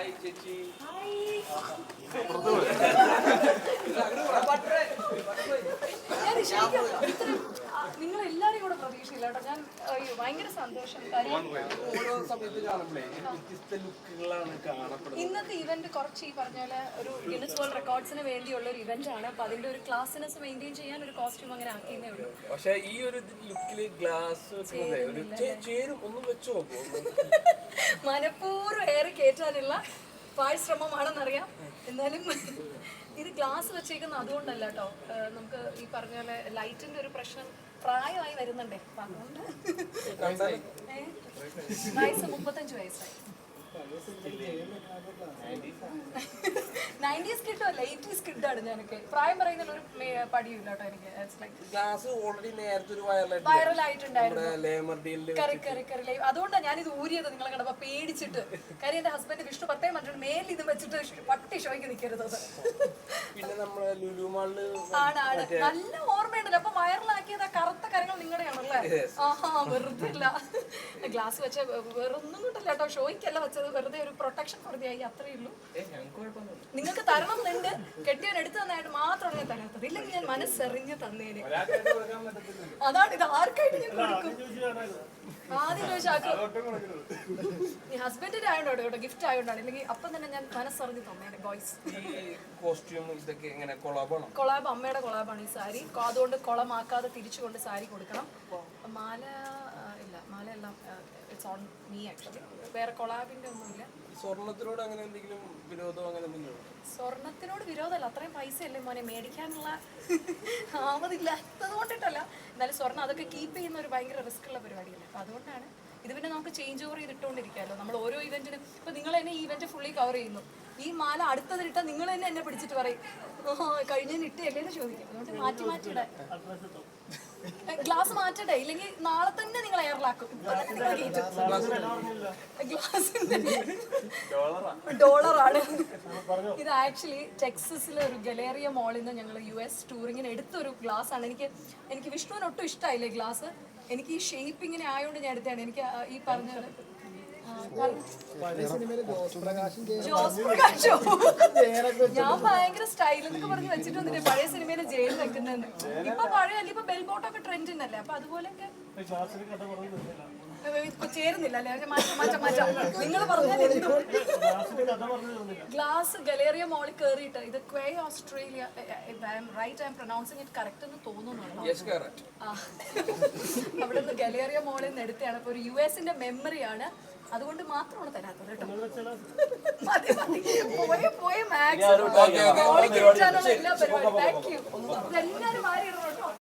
Hi ചേച്ചി. നിങ്ങൾ എല്ലാവരും ഞാൻ അയ്യോ, ഭയങ്കര സന്തോഷം. കാര്യം ഓരോ സമയത്ത് കാണുമ്പോഴേ വ്യത്യസ്ത ലുക്കുകളാണ് കാണപ്പെടുന്നത് ഇന്നത്തെ ഇവന്റ് കുറച്ച് ഈ പറഞ്ഞ പോലെ ഒരു ഗിന്നസ് വേൾഡ് റെക്കോർഡ്സിന് വേണ്ടിയുള്ള ഒരു ഇവന്റ് ആണ്. അപ്പൊ അതിന്റെ ഒരു ക്ലാസ്സിനെസ് മെയിന്റെയിൻ ചെയ്യാൻ ഒരു കോസ്റ്റ്യൂം അങ്ങനെ ആക്കിയേ ഉള്ളൂ. പക്ഷേ ഈ ഒരു ലുക്കിൽ ഗ്ലാസ് വെക്കുന്നത് ഒരു ചേ- ചേരും ഒന്ന് വെച്ച് നോക്കൂ മനഃപൂർവം ഏറെ കയറ്റാനുള്ള പാഴ്ശ്രമമാണെന്നറിയാം. എന്നാലും ഇത് ഗ്ലാസ് വെച്ചേക്കുന്ന അതുകൊണ്ടല്ല കേട്ടോ നമുക്ക് ഈ പറഞ്ഞ പോലെ ലൈറ്റിന്റെ ഒരു പ്രശ്നം പ്രായമായി വരുന്നുണ്ടേ. അതുകൊണ്ട്? വയസ്സ് മുപ്പത്തഞ്ച് വയസ്സായി. നയന്റീസ് കിട്ടുമല്ല എയ്റ്റീസ് കിട്ടാണ് ഞാനൊക്കെ. പ്രായം പറയുന്നതിൽ ഒരു പടിയില്ല കേട്ടോ എനിക്ക്. ഗ്ലാസ് ഓൾറെഡി നേരത്തെ ഒരു കറി കറി അതുകൊണ്ടാണ് ഞാൻ ഇത് ഊരിയത് നിങ്ങളെ കണ്ടപ്പോ പേടിച്ചിട്ട്. കാര്യം എന്റെ ഹസ്ബൻഡ് വിഷ്ണു പത്തേ മറ്റൊരു മേലിൽ ഇത് വെച്ചിട്ട് പട്ടി ഷോയ്ക്ക് നിൽക്കരുത് പിന്നെ നമ്മുടെ ലുലു മാളിൽ ആണ് നല്ല ഓർമ്മയുണ്ടല്ലോ. അപ്പൊ വൈറലാക്കിയത് ആ കറുത്ത കാര്യങ്ങൾ നിങ്ങളുടെയാണല്ലേ? ആഹാ വെറുതെ ഇല്ല. ഗ്ലാസ് വെച്ച വേറൊന്നും കിട്ടില്ല കേട്ടോ. ഷോയ്ക്കല്ല വെച്ചത്. വെറുതെ ഒരു പ്രൊട്ടക്ഷൻ വെറുതെയായി അത്രേ ഉള്ളൂ. നിങ്ങൾക്ക് തരണം എന്നുണ്ട് കെട്ടിയവൻ എടുത്തു തന്നായിട്ട് മാത്രമാണ് ഞാൻ തരാത്തത്. ഇല്ലെങ്കിൽ ഞാൻ മനസ്സെറിഞ്ഞ് തന്നേനെ. അതാണ് ഇത്. ആർക്കായിട്ട് ഞാൻ കൊടുക്കും? ആദ്യം ചോദിച്ചാൽ ഈ ഹസ്ബൻഡിന്റെ ആയതുകൊണ്ടാണ് കേട്ടോ ഗിഫ്റ്റ് ആയതുകൊണ്ടാണ്. ഇല്ലെങ്കിൽ അപ്പം തന്നെ ഞാൻ മനസ്സറിഞ്ഞ് തന്നേനെ ബോയ്സ് ഈ കോസ്റ്റ്യൂം ഇതൊക്കെ എങ്ങനെ കൊളാബാണോ കൊളാബ് അമ്മയുടെ കൊളാബാണ് ഈ സാരി. അതുകൊണ്ട് കൊളമാക്കാതെ തിരിച്ചു കൊണ്ട് സാരി കൊടുക്കണം. മാല ഇറ്റ്സ് ഓൺ മീ ആക്ച്വലി വേറെ ഒന്നുമില്ല. സ്വർണത്തിനോട് അങ്ങനെ എന്തെങ്കിലും വിരോധം അങ്ങനെ എന്തെങ്കിലും സ്വർണത്തിനോട് വിരോധമല്ല. അത്രയും പൈസയല്ലേ മോനെ? മേടിക്കാനുള്ള ആവതില്ലാത്തത് കൊണ്ടിട്ടല്ല. എന്നാലും സ്വർണം അതൊക്കെ കീപ്പ് ചെയ്യുന്ന ഒരു ഭയങ്കര റിസ്ക് ഉള്ള പരിപാടിയല്ലേ. അപ്പൊ അതുകൊണ്ടാണ് ഇത് പിന്നെ നമുക്ക് ചേഞ്ച് ഓവർ ചെയ്തിട്ടുകൊണ്ടിരിക്കാമല്ലോ നമ്മൾ ഓരോ ഇവന്റിനും ഇപ്പൊ നിങ്ങൾ തന്നെ ഈ ഇവന്റ് ഫുള്ളി കവർ ചെയ്യുന്നു. ഈ മാല അടുത്തതിലിട്ട നിങ്ങൾ തന്നെ എന്നെ പിടിച്ചിട്ട് പറയും. കഴിഞ്ഞിട്ട് എങ്ങനെ ചോദിക്കും അതുകൊണ്ട് മാറ്റി മാറ്റി ഇടാൻ ഗ്ലാസ് മാറ്റട്ടെ ഇല്ലെങ്കിൽ നാളെ തന്നെ നിങ്ങൾ. ഗ്ലാസിന്റെ ഡോളറാണ്. ഇത് ആക്ച്വലി ടെക്സസിലെ ഒരു ഗലേറിയ മോളിൽ നിന്ന് ഞങ്ങൾ യു എസ് ടൂറിങ്ങിന് എടുത്തൊരു ഗ്ലാസ് ആണ്. എനിക്ക് എനിക്ക് വിഷ്ണുവിന് ഒട്ടും ഇഷ്ടമായില്ലേ ഗ്ലാസ് എനിക്ക് ഈ ഷേപ്പ് ഇങ്ങനെ ആയതുകൊണ്ട് ഞാൻ എടുത്തതാണ്. എനിക്ക് ഈ പറഞ്ഞത് പറഞ്ഞ- ജോസ് പ്രകാശോ ഞാൻ ഭയങ്കര സ്റ്റൈൽ എന്നൊക്കെ പറഞ്ഞ് വെച്ചിട്ടൊന്നുമില്ല. പഴയ സിനിമയിലെ ജയിൽ വെക്കുന്നതെന്ന് ഇപ്പൊ പഴയ അല്ല? ഇപ്പൊ ബെൽബോട്ടൊക്കെ ഉണ്ടല്ലേ അപ്പൊ അതുപോലെയൊക്കെ ചേരുന്നില്ല അല്ലേ? ഞാൻ മാറ്റാം മാറ്റാം മാറ്റാം. നിങ്ങൾ പറഞ്ഞാൽ ഗ്ലാസ് ഗലേറിയ മോളിൽ കയറിയിട്ട് ഇത് quay Australia right I'm pronouncing it correct എന്ന് തോന്നുന്നു Yes, correct. ആ. അവിടെ നിന്ന് ഗലേറിയ മോളിൽ നിന്ന് എടുത്തതാണ്. അപ്പൊ ഒരു യു എസിന്റെ മെമ്മറിയാണ് അതുകൊണ്ട് മാത്രമാണ് തരാത്തത് കേട്ടോ. മതി മതി. പോയ പോയ മാക്സിമം. എല്ലാ പരിപാടി. താങ്ക് യു ഇതെല്ലാരും മാറി